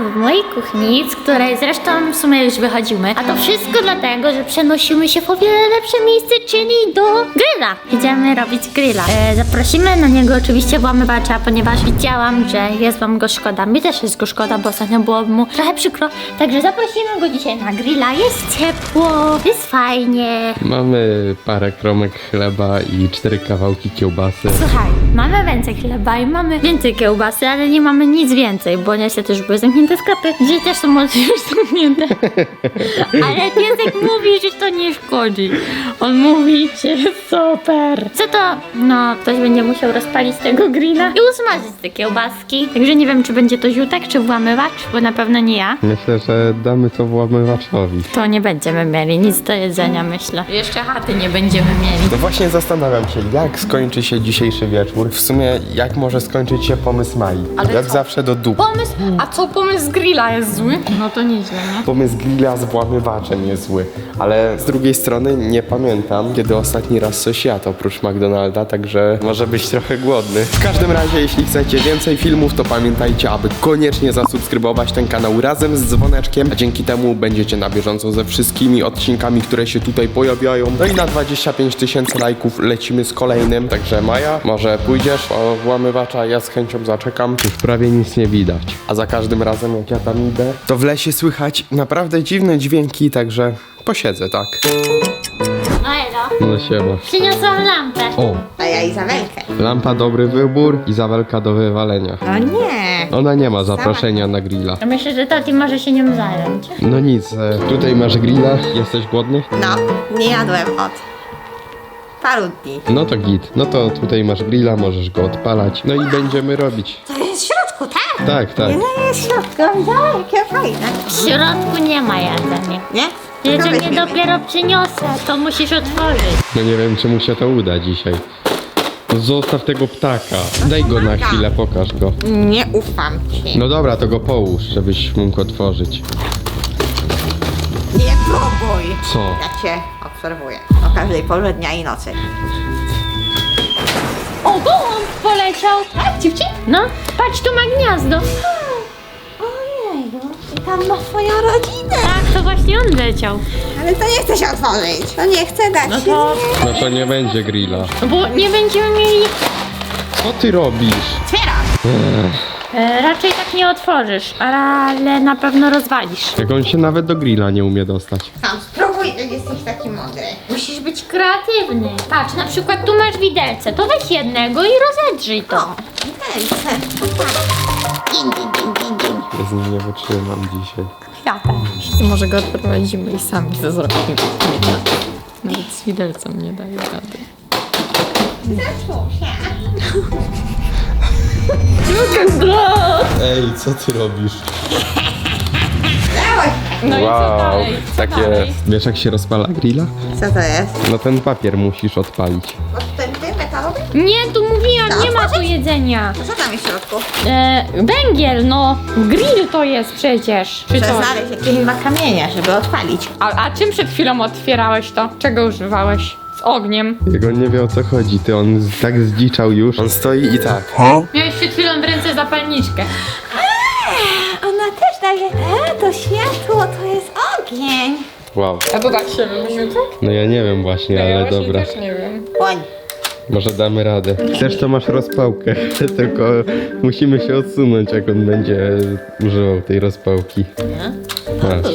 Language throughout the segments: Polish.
w mojej kuchni, z której zresztą w sumie już wychodzimy. A to wszystko dlatego, że przenosimy się w o wiele lepsze miejsce, czyli do grilla. Idziemy robić grilla. E, zaprosimy na niego oczywiście włamywacza, ponieważ widziałam, że jest wam go szkoda. Mi też jest go szkoda, bo ostatnio było mu trochę przykro. Także zaprosimy go dzisiaj na grilla. Jest ciepło, jest fajnie. Mamy parę kromek chleba i cztery kawałki kiełbasy. Słuchaj, mamy więcej chleba i mamy więcej kiełbasy, ale nie mamy nic więcej, bo niestety już były zamknięte sklepy. Dzisiaj też są może już zamknięte. Ale piesek mówi, że to nie szkodzi. On mówi, że jest super. Co to? No, ktoś będzie musiał rozpalić tego grilla i usmażyć te kiełbaski. Także nie wiem, czy będzie to ziutek, czy włamywacz, bo na pewno nie ja. Myślę, że damy to włamywaczowi. To nie będziemy mieli nic do jedzenia, myślę. Jeszcze chaty nie będziemy mieli. No właśnie zastanawiam się, jak skończy się dzisiejszy wieczór. W sumie, jak może skończyć się pomysł Mai. Ale jak co? zawsze do dup. Pomysł, a co pomysł z grilla jest zły? No to nieźle, nie? Pomysł grilla z włamywaczem jest zły, ale z drugiej strony nie pamiętam, kiedy ostatni raz coś jadł oprócz McDonalda, także może być trochę głodny. W każdym razie, jeśli chcecie więcej filmów, to pamiętajcie, aby koniecznie zasubskrybować ten kanał razem z dzwoneczkiem, a dzięki temu będziecie na bieżąco ze wszystkimi odcinkami, które się tutaj pojawiają. No i na 25 tysięcy lajków lecimy z kolejnym, także Maja, może pójdziesz po włamywacza, ja z chęcią zaczekam. Już prawie nic nie widać. A za każdym razem, jak ja tam idę, to w lesie słychać naprawdę dziwne dźwięki, także posiedzę, tak? No siema. przyniosłam lampę. O, A ja Izabelkę. lampa dobry wybór, Izabelka do wywalenia. No nie. Ona nie ma zaproszenia na grilla. Myślę, że Tati może się nią zająć. No nic, e, tutaj masz grilla, jesteś głodny? No, nie jadłem od paru dni. No to git. No to tutaj masz grilla, możesz go odpalać. No i będziemy robić. To jest tak? Tak. Nie jest w środku, widziałam, jakie fajne. W środku nie ma jedzenia. Nie? Jedzenie weźmiemy. dopiero przyniosę, to musisz otworzyć. No nie wiem, czy mu się to uda dzisiaj. No Zostaw tego ptaka. Daj go na chwilę, pokaż go. Nie ufam ci. No dobra, to go połóż, żebyś mógł otworzyć. Nie próbuj. Co? Ja cię obserwuję. O każdej porze dnia i nocy. O, gołąb poleciał. Tak, cipci? No, patrz, tu ma gniazdo. Ojeju. I tam ma swoją rodzinę. Tak, to właśnie on leciał. Ale to nie chce się otworzyć. To nie chce dać No się. to, No to nie będzie grilla. bo nie będziemy mieli... Co ty robisz? Otwieram. E, raczej tak nie otworzysz, ale na pewno rozwalisz. Jak on się nawet do grilla nie umie dostać. Sam spróbuj, jak jesteś taki mądry. Musisz być kreatywny. Patrz, na przykład tu masz widelce, to weź jednego i rozedrzyj to. Widelce. Gin, gin, gin, gin, gin. Ja z nim nie wytrzymam dzisiaj. Ja też. Może go odprowadzimy i sami to zrobimy. Nawet z widelcem nie daje rady. Zaczął się. Ej, co ty robisz? Dałeś. No i co dalej? Co takie... dalej? Wiesz jak się rozpala grilla? Co to jest? No ten papier musisz odpalić. Odtęty metalowy? Nie, tu mówiłam, Tak, nie ma tu otworzyć? jedzenia. To co tam jest w środku? E, węgiel, no. Grill to jest przecież. Czy Trzeba to? znaleźć jakieś dwa kamienia, żeby odpalić. A, a czym przed chwilą otwierałeś to? Czego używałeś? Z ogniem. On nie wie o co chodzi, ty on z- tak zdziczał już. On stoi i tak. Miałeś przed chwilą w ręce zapalniczkę. Ona też daje. E, to światło to jest ogień. Wow. A to tak się wymyślił, tak? No ja nie wiem właśnie, ja ale właśnie dobra. też nie wiem. Koń. Może damy radę. Chcesz to masz rozpałkę, tylko musimy się odsunąć jak on będzie używał tej rozpałki. Masz.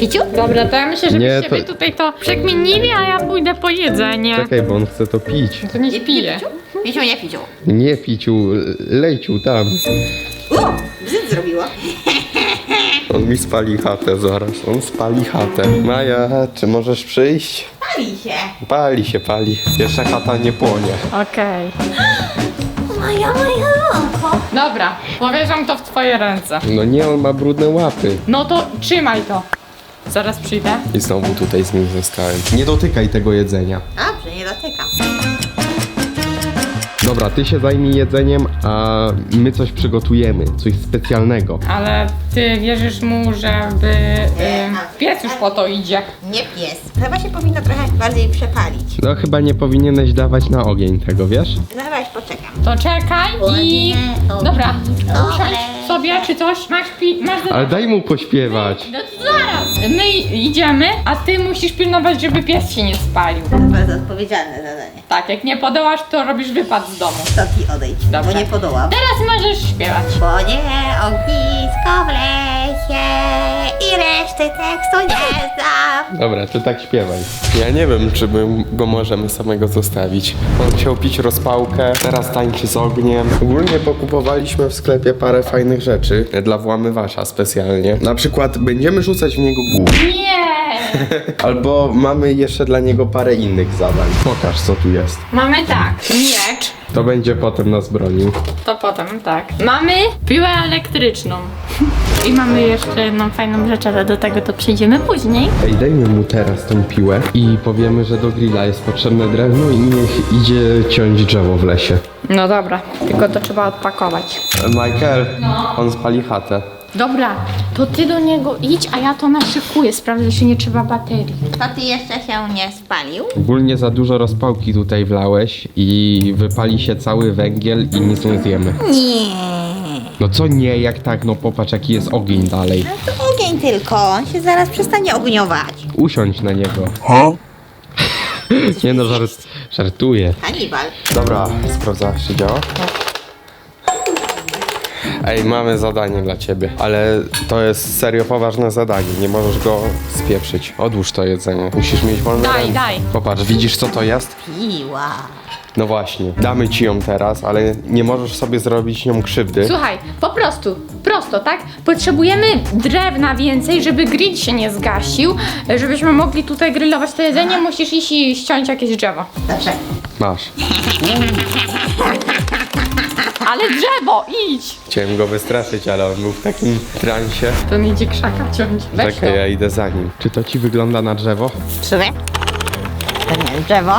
Piciu? Dobra, to ja myślę, żebyście Nie, to- wy tutaj to przekminili, a ja pójdę po jedzenie. Czekaj, bo on chce to pić. To nie śpiję. Piciu, nie piciu. Nie piciu, lejciu tam. U, bzyt zrobiła. On mi spali chatę zaraz. On spali chatę. Maja, czy możesz przyjść? Pali się. Pali się, pali. Jeszcze chata nie płonie. Okej. Moja, moja rąko. Dobra, powierzam to w twoje ręce. No nie, on ma brudne łapy. No to trzymaj to. Zaraz przyjdę. I znowu tutaj z nim zostałem. Nie dotykaj tego jedzenia. Dobrze, nie dotykam. Dobra, ty się zajmij jedzeniem, a my coś przygotujemy. Coś specjalnego. Ale ty wierzysz mu, żeby... Y, pies już po to idzie. Nie pies. Chyba się powinno trochę bardziej przepalić. No chyba nie powinieneś dawać na ogień tego, wiesz? Zaraz poczekam. To czekaj i... Dobra, usiądź sobie czy coś? Masz pi... masz Ale daj mu pośpiewać. No to zaraz. My idziemy, a ty musisz pilnować, żeby pies się nie spalił. To jest bardzo odpowiedzialne zadanie. Tak, jak nie podołasz, to robisz wypad z domu. To ci odejdź, Dobrze. bo nie podołam. Teraz możesz śpiewać. Bo nie ognisko w lesie i reszty tekstu nie znam. Dobra, to tak śpiewaj. Ja nie wiem, czy my go możemy samego zostawić. On chciał pić rozpałkę, teraz tańczy z ogniem. Ogólnie pokupowaliśmy w sklepie parę fajnych rzeczy dla włamywacza specjalnie. Na przykład będziemy rzucać w niego głów. Nie! Albo mamy jeszcze dla niego parę innych zadań. Pokaż, co tu jest. Mamy tak, miecz. To będzie potem nas bronił. To potem, tak. Mamy piłę elektryczną. I mamy jeszcze jedną fajną rzecz, ale do tego to przejdziemy później. Ej, dajmy mu teraz tą piłę i powiemy, że do grilla jest potrzebne drewno i niech idzie ciąć drzewo w lesie. No dobra, tylko to trzeba odpakować. Michael, on spali chatę. Dobra, to ty do niego idź, a ja to naszykuję. Sprawdzę, czy nie trzeba baterii. To ty jeszcze się nie spalił? Ogólnie za dużo rozpałki tutaj wlałeś i wypali się cały węgiel i nic nie zjemy. Nie. No co nie, jak tak, no popatrz jaki jest ogień dalej. No to ogień tylko, on się zaraz przestanie ogniować. Usiądź na niego. Nie no, żart, żartuję. Hannibal. Dobra, sprawdzasz czy działa? Ej, mamy zadanie dla ciebie, ale to jest serio poważne zadanie, nie możesz go spieprzyć. Odłóż to jedzenie, musisz mieć wolne Daj, ręce. daj. Popatrz, widzisz co to jest? Piła. No właśnie, damy ci ją teraz, ale nie możesz sobie zrobić nią krzywdy. Słuchaj, po prostu, prosto, tak? Potrzebujemy drewna więcej, żeby grill się nie zgasił. Żebyśmy mogli tutaj grillować to jedzenie, musisz iść i ściąć jakieś drzewo. Dobrze. Masz. Ale drzewo, idź! Chciałem go wystraszyć, ale on był w takim transie. To mi idzie krzaka ciąć. Weź to. Czekaj, ja idę za nim. Czy to ci wygląda na drzewo? Trzy. Pewnie drzewo.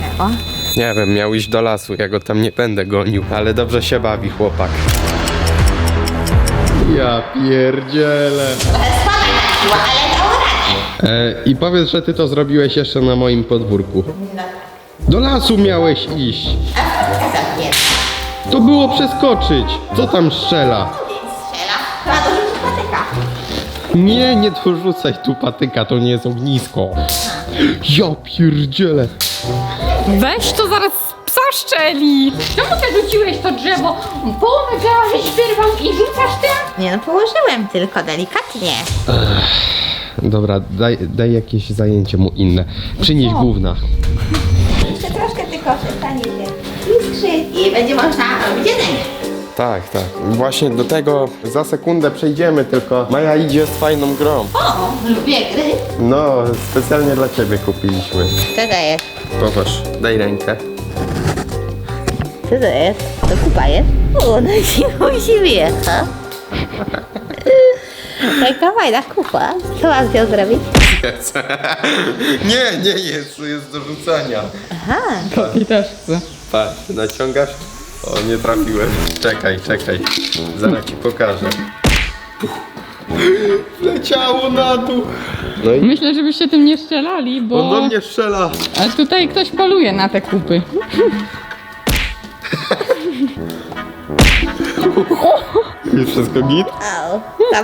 Drzewo. Nie wiem, miał iść do lasu, ja go tam nie będę gonił, ale dobrze się bawi chłopak. Ja pierdzielę. Siła, ale dał radę. E, I powiedz, że ty to zrobiłeś jeszcze na moim podwórku. Do lasu miałeś iść. Kazał nie. To było przeskoczyć. Co tam strzela? Strzela. Chyba dorzucić patyka. Nie, nie dorzucaj tu patyka, to nie jest ognisko. Ja pierdzielę. Weź to zaraz zaszczeli! Czemu ty rzuciłeś to drzewo? Połowę drzewa żeś wyrwał i rzucasz tym? Nie no, położyłem tylko delikatnie. Dobra, daj, daj jakieś zajęcie mu inne. Przynieś gówna. I będzie można robić jedzenie. Tak, tak. Właśnie do tego za sekundę przejdziemy, tylko Maja idzie z fajną grą. O, lubię gry. No, specjalnie dla ciebie kupiliśmy. Co to jest? Popatrz, daj rękę. Co to jest? To kupa jest? O, no się musi ha? Taka fajna kupa. Co mam z nią zrobić? Nie, nie jest, to jest do rzucania. Aha. I też chcę. Patrz, naciągasz? O, nie trafiłem. Czekaj, czekaj. Zaraz ci pokażę. Leciało na dół. No i Myślę, żebyście tym nie strzelali, on bo... do mnie strzela. A tutaj ktoś poluje na te kupy. Już wszystko git? Au,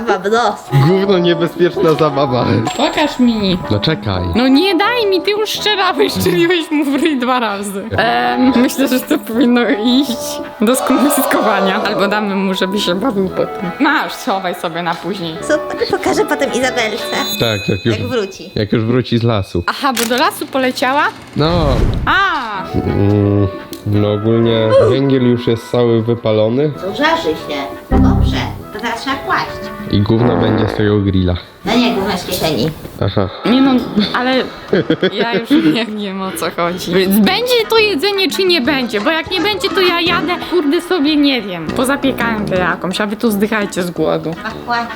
mam nos. Gówno niebezpieczna zabawa. Pokaż mi. No czekaj. No nie daj mi, ty już strzelałeś, strzeliłeś mu w ryj dwa razy. Em, myślę, że to powinno iść do skonfiskowania. Albo damy mu, żeby się bawił potem. Masz, schowaj sobie na później. Super, pokażę potem Izabelce, Tak, jak już, jak wróci. jak już wróci z lasu. Aha, bo do lasu poleciała? No, A, mm, no ogólnie węgiel już jest cały wypalony Zużarzy się. Dobrze, to teraz trzeba kłaść. i gówno będzie z tego grilla. No nie, gówno z kieszeni. Aha. nie no, ale ja już nie wiem o co chodzi. Będzie to jedzenie czy nie będzie, bo jak nie będzie to ja jadę, kurde sobie nie wiem. Pozapiekałem to jakąś, a wy tu zdychajcie z głodu. Ma kłaść.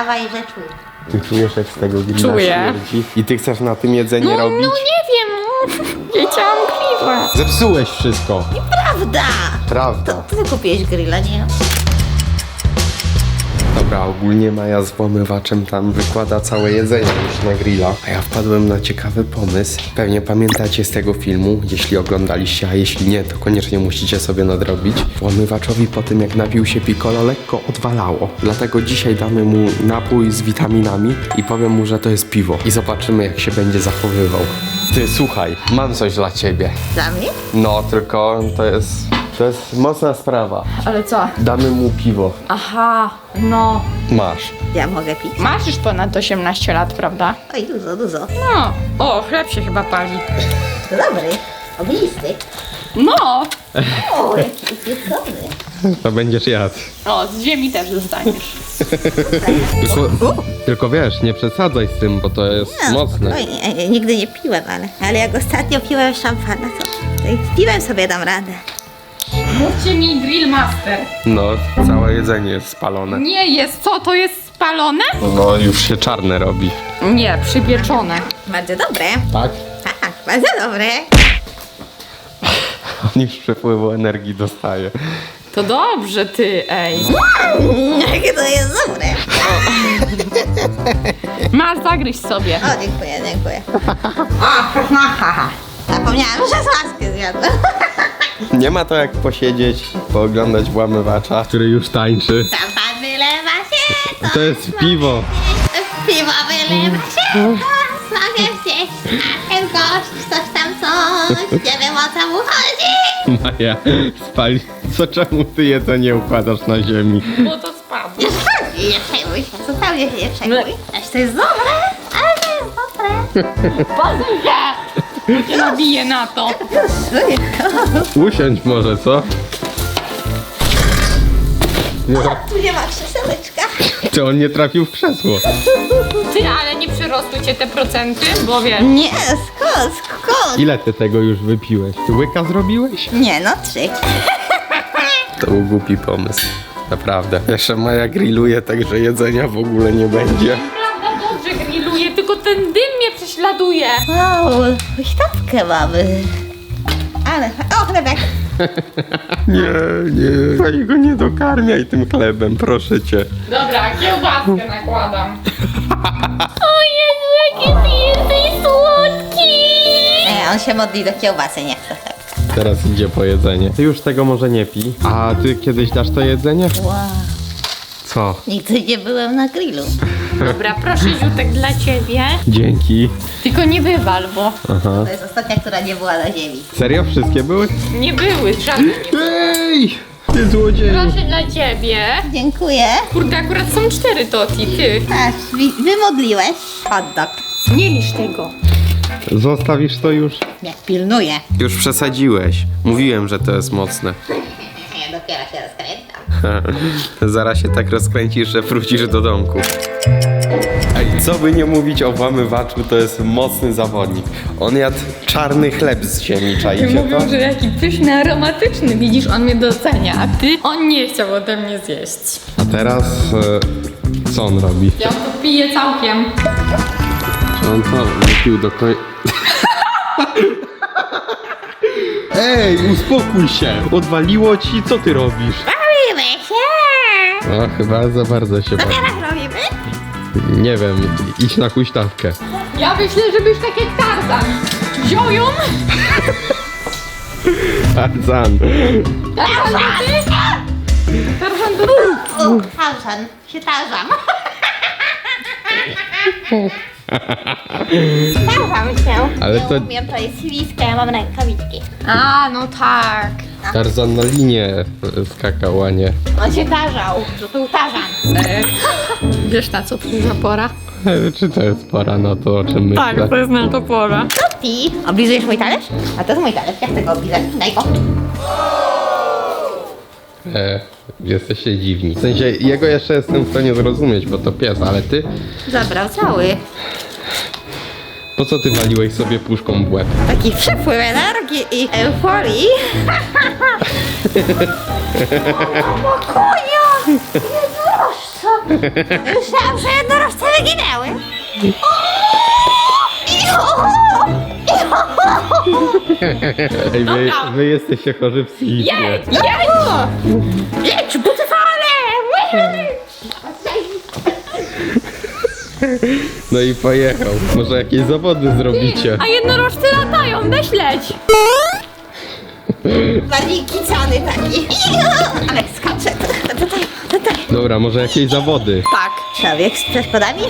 Awaj, że czuj. Ty czujesz jak z tego grilla Czuję. śmierdzi? I ty chcesz na tym jedzenie No, no robić? nie wiem, no. Chciałam grilla. Zepsułeś wszystko. Prawda! Prawda. To ty kupiłeś grilla, nie? Dobra, ogólnie Maja z włamywaczem tam wykłada całe jedzenie już na grilla. A ja wpadłem na ciekawy pomysł. Pewnie pamiętacie z tego filmu, jeśli oglądaliście, a jeśli nie, to koniecznie musicie sobie nadrobić. Włamywaczowi po tym jak napił się piccolo lekko odwalało. Dlatego dzisiaj damy mu napój z witaminami i powiem mu, że to jest piwo. I zobaczymy jak się będzie zachowywał. Ty, słuchaj, mam coś dla ciebie. Dla mnie? No, tylko to jest... To jest mocna sprawa. Ale co? Damy mu piwo. Aha, no. Masz. Ja mogę pić. Masz już ponad 18 lat, prawda? Oj, dużo, dużo. No. O, chleb się chyba pali. Dobry. Ognisty. No. O, jaki upieczony. To będziesz jadł. O, z ziemi też dostaniesz. Tylko, tylko wiesz, nie przesadzaj z tym, bo to jest mocne. Oj, nigdy nie piłem, ale, ale jak ostatnio piłem szampana, to to z piwem sobie dam radę. Mówcie mi Grill Master. No, całe jedzenie jest spalone. Nie jest, co? To jest spalone? No, już się czarne robi. Nie, przypieczone. Bardzo dobre. Tak? Tak, bardzo dobre. On już przepływu energii dostaje. To dobrze, ty, ej. Jakie to jest dobre. Masz, zagryź sobie. O, dziękuję, dziękuję. O, haha. Zapomniałam, że słaskę zjadłem. Nie ma to jak posiedzieć, pooglądać włamywacza, który już tańczy. Szampan wylewa się. To jest piwo. Piwo wylewa się. Smakiem gdzieś. Smakiem gość. Coś tam coś. Nie wiem o co mu chodzi. Maja, spali. Co czemu ty jedzenie układasz na ziemi? Bo to spadło. Nie nie przejmuj się. Zupełnie się nie przejmuj. Aż to jest dobre. Ale to jest dobre. Nabiję na to. Usiądź może, co? Nie, Tu nie ma krzesełeczka. czy on nie trafił w krzesło? Ty, ale nie przyrosły cię te procenty, bo wiesz. Nie, skąd, skąd? Ile ty tego już wypiłeś? Ty łyka zrobiłeś? Nie, no trzy. To był głupi pomysł. Naprawdę. Jeszcze Maja grilluje, także jedzenia w ogóle nie będzie. Mnie prześladuje. Wow, huśtawkę mamy. Ale, o chlebek. Nie, nie. Pani go nie dokarmiaj tym chlebem, proszę cię. Dobra, kiełbaskę nakładam. O Jezu, jaki ty jesteś słodki! E, on się modli do kiełbasy, nie chce chlebka. Teraz idzie po jedzenie. Ty już tego może nie pij. A ty kiedyś dasz to jedzenie? Wow, Co? nigdy nie byłem na grillu. Dobra, proszę ziutek dla ciebie. Dzięki. Tylko nie wywal, bo To jest ostatnia, która nie była na ziemi. Serio? Wszystkie były? nie były żadne. Ej! Ty złodzieju! Proszę dla ciebie. Dziękuję. Kurde, akurat są cztery toti, ty. Patrz, wi- wymodliłeś. Hot dog. Nie lisz tego. Zostawisz to już? Nie, pilnuję. Już przesadziłeś. Mówiłem, że to jest mocne. Ja dopiero się rozkręcam. Zaraz się tak rozkręcisz, że wrócisz do domku. Ej, co by nie mówić o włamywaczu, to jest mocny zawodnik. On jadł czarny chleb z ziemi, czaicie to? Mówią, że jaki pyszny, aromatyczny. Widzisz, on mnie docenia, a ty? On nie chciał ode mnie zjeść. A teraz e, co on robi? Ja to piję całkiem. Czy on to wypił do końca? Ej, uspokój się! Odwaliło ci, co ty robisz? Bawimy się. No, chyba za bardzo się Co bawi. teraz robimy? Nie wiem, idź na huśtawkę. Ja myślę, żebyś tak jak Tarzan. Wziął ją, Tarzan. Tarzan ty? Tarzan ty? O, tarzan. Się tarzam. Tarzam się. Ale nie to- umiem, to jest śliska, ja mam rękawiczki. A, no tak. Tarzan na linię skakał, a nie. On się tarzał. To był tarzan. E, wiesz na co przyjdzie pora? Czy to jest pora na to, o czym myślę? Tak, to jest na to pora. Ty, oblizujesz mój talerz? A to jest mój talerz, ja chcę go oblizać. Daj go. E, jesteście dziwni. W sensie, jego jeszcze jestem w stanie zrozumieć, bo to pies, ale ty? Zabrał cały. Po co ty waliłeś sobie puszką w łeb? Taki przepływ energii i euforii. o konia! Jednorożca! Myślałam, że jednorożce wyginęły. Ej, wy, wy jesteście chorzy psychicznie. Jedź, jedź! Jedź, No i pojechał. Może jakieś zawody zrobicie. A jednorożce latają, weź leć. Bardziej kicany taki. Ale skacze. Tutaj, tutaj. Dobra, może jakieś zawody. Tak. Człowiek z przeszkodami?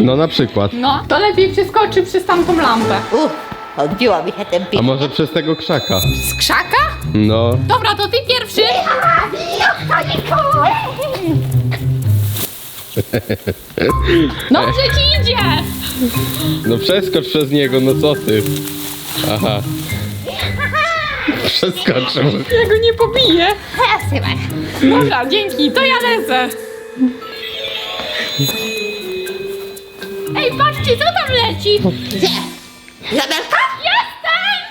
No na przykład. No, to lepiej przeskoczy przez tamtą lampę. Uff, odbiło mi się ten A pik. może przez tego krzaka? Z krzaka? No. Dobra, to ty pierwszy. Dobrze ci idzie. No przeskocz przez niego, no co ty? Aha. Przeskoczył. Ja go nie pobiję. Teraz chyba. Dobra, dzięki, to ja lecę. Ej, patrzcie, co tam leci? Gdzie? Izabelka? Jestem!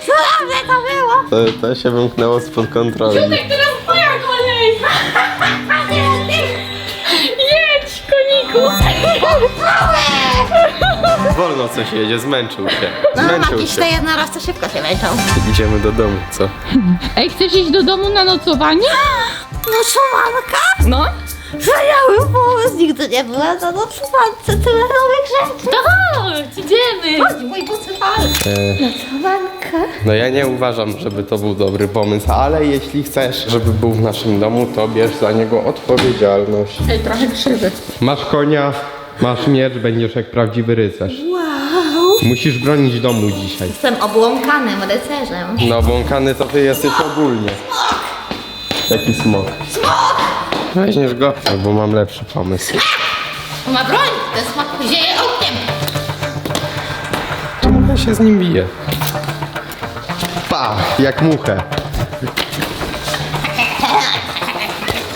Cudowne to było. To, to się wymknęło spod kontroli. Tutaj teraz twoja kolej. Jedź, koniku. Wolno coś jedzie, zmęczył się. No, Zmęczył magiczne się. jednorożce szybko się męczą. Idziemy do domu, co? Ej, chcesz iść do domu na nocowanie? No szumanka? No. Wspaniały pomysł, nigdy nie była na no szumance tyle nowych rzeczy. Chodź, idziemy. Chodź, mój bucyfal. E, Szumanka. no ja nie uważam, żeby to był dobry pomysł, ale jeśli chcesz, żeby był w naszym domu, to bierz za niego odpowiedzialność. Ej, trochę krzywy. Masz konia, masz miecz, będziesz jak prawdziwy rycerz. Wow. Musisz bronić domu dzisiaj. Jestem obłąkanym rycerzem. No, błąkany to ty jesteś ogólnie. Jaki smok? Smok! Weźmiesz go? Albo mam lepszy pomysł. Ma broń, ten smak zieje ogniem. Ja się z nim bije? Pa! Jak muchę.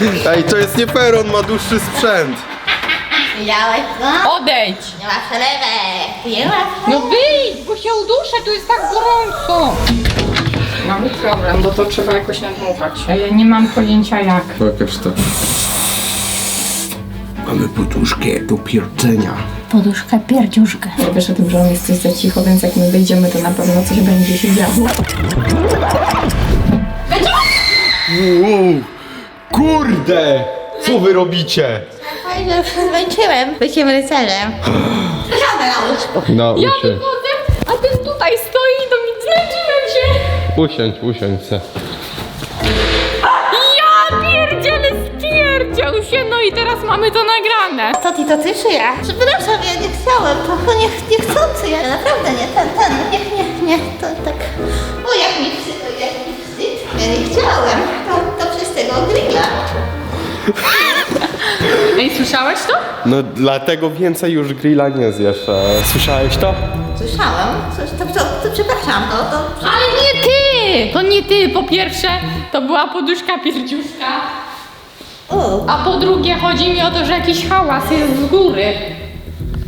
Ej, to jest nie fair, on ma dłuższy sprzęt. Widziałeś co? Odejdź. Nie ma przelewek. Nie ma No wyjdź, bo się uduszę, tu jest tak gorąco. Mamy problem, bo to trzeba jakoś nadmuchać. A ja nie mam pojęcia jak. Pokaż to. Mamy poduszkę do pierdzenia. Poduszka, pierdziuszka. Wiesz o tym, że on jest coś za cicho, więc jak my wyjdziemy, to na pewno coś będzie się działo. Wow. Kurde! Co wy robicie? Fajnie, się zmęczyłem. Byciem rycerzem. No, Ja Usiądź, usiądź se. Ja pierdzielę spierdział się, no i teraz mamy to nagrane. To ty, to ty czy ja? Przepraszam, ja nie chciałem, to nie, niechcący, ja naprawdę nie, ten, ten, nie, nie, nie, to tak, o jak mi wstyd, o jak mi wstyd, ja nie chciałem, to, to przez tego grilla. Ej, słyszałeś to? No dlatego więcej już grilla nie zjesz. E, Słyszałeś to? Słyszałem, coś, to, to, to przepraszam, to, to, Ale nie ty! To nie ty, po pierwsze, to była poduszka pierdziuszka. A po drugie, chodzi mi o to, że jakiś hałas jest z góry.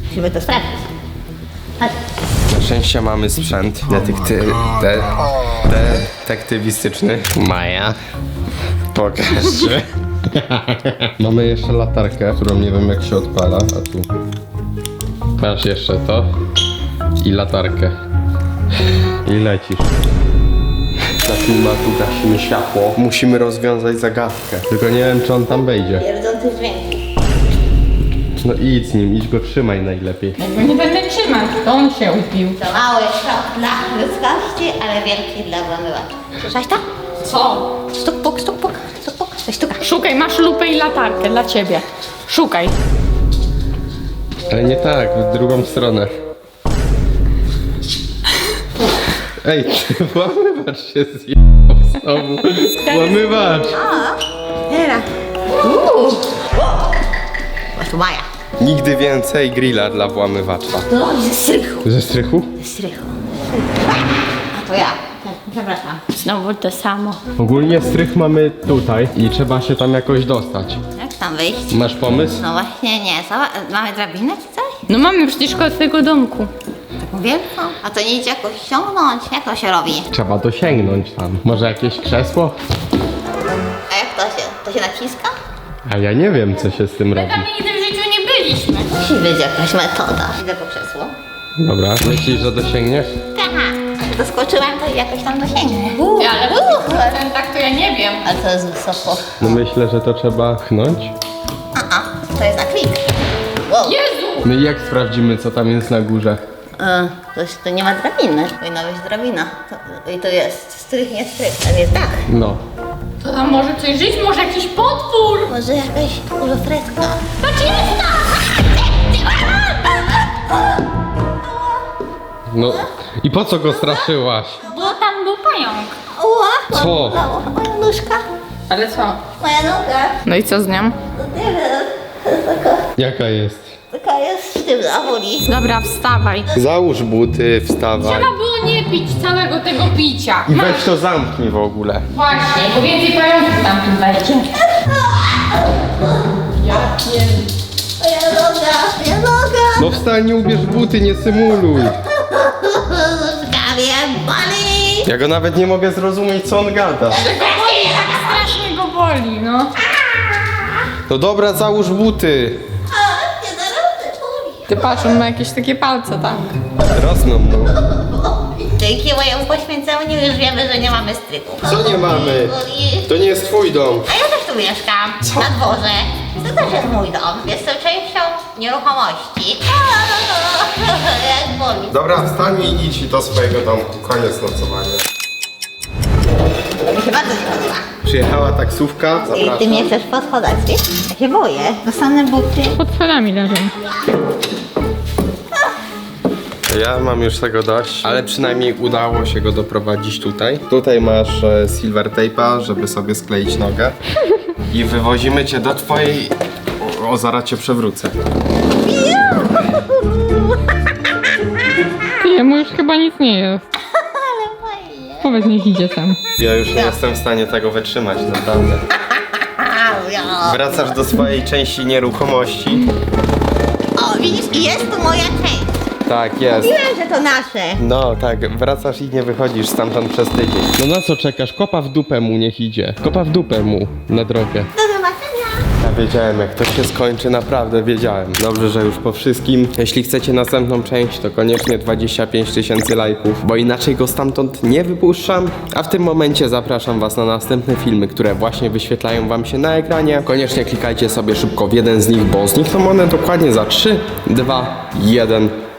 musimy to sprawdzić. Chodź. Na szczęście mamy sprzęt detekty... De, detektywistyczny. Maja. Pokaż. mamy jeszcze latarkę, którą nie wiem jak się odpala, a tu... Masz jeszcze to i latarkę. I lecisz. Na filmatu gasimy światło. Musimy rozwiązać zagadkę. Tylko nie wiem czy on tam wejdzie. Pierdzący dźwięki. No idź z nim, idź go trzymaj najlepiej. Ja go nie będę trzymać, to on się upił. To mały szok dla ludzkości, ale wielki dla włamywaczy. Słyszałeś to? Co? Stuk, puk, stuk, puk, stuk, puk, coś stuka. Szukaj, masz lupę i latarkę dla ciebie. Szukaj. Ale nie tak, w drugą stronę. Ej, włamywacz się zjebał znowu. Włamywacz! Teraz. Uuu. Masz. Nigdy więcej grilla dla włamywacza. No, ze strychu. Ze strychu? Ze strychu. A to ja. Tak, Przepraszam. Znowu to samo. Ogólnie strych mamy tutaj i trzeba się tam jakoś dostać. Jak tam wyjść? Masz pomysł? No właśnie nie. Zobacz, mamy drabinę czy coś? No mamy przecież koło twojego domku. Wielką? A to nie idzie jakoś ściągnąć? Jak to się robi? Trzeba dosięgnąć tam. Może jakieś krzesło? A jak to się? To się naciska? A ja nie wiem, co się z tym robi. Tam nigdy w życiu nie byliśmy. Musi być jakaś metoda. Idę po krzesło. Dobra, myślisz, że dosięgniesz? Aha. Jak doskoczyłem, to jakoś tam dosięgnę. Ale Uuu. ten tak to ja nie wiem. Ale to jest wysoko. No myślę, że to trzeba chnąć. A, a. To jest na klik. Jezu! No i jak sprawdzimy, co tam jest na górze? E, to, jest- to nie ma drabiny. Powinna być drabina. To, I to jest strych, nie strych. Tam jest dach. No. To tam może coś żyć? Może jakiś potwór? Może jakaś duża freska. Patrz, jest tam! No. I po co go straszyłaś? Bo tam był pająk. Ła! Co? Moja nóżka. Ale co? Moja noga. No i co z nią? No nie wiem. Jaka jest? Boli. Dobra, wstawaj. Załóż buty, wstawaj. Trzeba było nie pić całego tego picia. I weź to zamknij w ogóle. Właśnie, bo więcej pająków tam tu wejdzie. Ja pier... Moja noga. Moja noga. No wstań, nie ubierz buty, nie symuluj. Nóżka mnie boli. Ja go nawet nie mogę zrozumieć, co on gada. Tego boli, tak strasznie go boli, no. No dobra, załóż buty. Ty patrz, on ma jakieś takie palce, tak? Rosną, no. Dzięki mojemu poświęceniu już wiemy, że nie mamy stryku. Co nie mamy? To nie jest twój dom. A ja też tu mieszkam, na dworze. To też jest mój dom. Jestem częścią nieruchomości. Jak boli. Dobra, wstań i idź do swojego domu. Koniec nocowania. Mi się bardzo nie podoba. Przyjechała taksówka, I ty zapraszam. mnie chcesz po schodach, wiesz? Ja się boję. Dostanę buty. Pod schodami leżą. Ja mam już tego dość, ale przynajmniej udało się go doprowadzić tutaj. Tutaj masz e, silver tape'a, żeby sobie skleić nogę. I wywozimy cię do twojej... O, zaraz cię przewrócę. Jemu już chyba nic nie jest. Powiedz, niech idzie tam. Ja już nie jestem w stanie tego wytrzymać, naprawdę. Wracasz do swojej części nieruchomości. O, widzisz, i jest tu moja część. Tak, jest. Wiem, że to nasze. No tak, wracasz i nie wychodzisz stamtąd przez tydzień. No na co czekasz? Kopa w dupę mu niech idzie. Kopa w dupę mu na drogę. Do zobaczenia. Ja wiedziałem jak to się skończy, naprawdę wiedziałem. Dobrze, że już po wszystkim. Jeśli chcecie następną część, to koniecznie 25 tysięcy lajków, bo inaczej go stamtąd nie wypuszczam. A w tym momencie zapraszam was na następne filmy, które właśnie wyświetlają wam się na ekranie. Koniecznie klikajcie sobie szybko w jeden z nich, bo znikną one dokładnie za 3, 2, 1.